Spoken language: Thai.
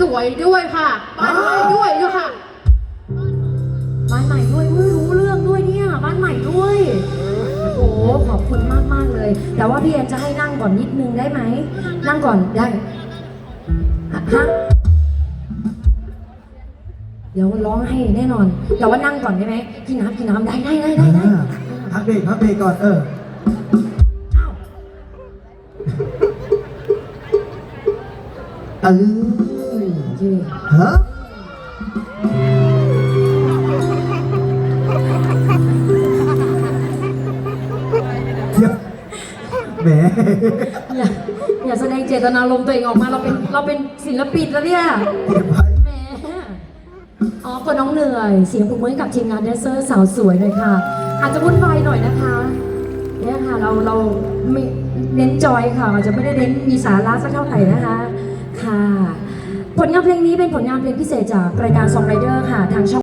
สวยด้วยค่ะบ้านใหม่ด้วยด้วยค่ะ บ้านใหม่ด้วยเพิ่งรู้เรื่องด้วยเนี่ย บ้านใหม่ด้วย โอ้โหขอบคุณมากมากๆเลย แต่ว่าพี่แอนจะให้นั่งก่อนนิดนึงได้ไหม นั่งก่อนได้ฮะฮะเดี๋ยวร้องให้แน่นอน แต่ว่านั่งก่อนได้ไหมกินน้ำกินน้ำได้ได้ได้ได้ได้อ่าพักเบรกพักเบรกก่อนเออ เออโอเคฮะเดี๋ยวแหมอย่าอย่าแสดงเจตนารมณ์ตัวเองออกมาเราเป็นเราเป็นศิลปินแล้วเนี่ยเก็บไว้แหมอ๋อคนน้องเหนื่อยเสียงปรบมือให้กับทีมงานแดนเซอร์สาวสวยหน่อยค่ะ อาจจะวุ่นวายหน่อยนะคะเนี่ยค่ะเราเราไม่เน้นจอยค่ะอาจจะไม่ได้เน้นมีสาระสักเท่าไหร่นะคะ ค่ะ ผลงานเพลงนี้เป็นผลงานเพลงพิเศษจากรายการซองไรเดอร์ค่ะทางช่อง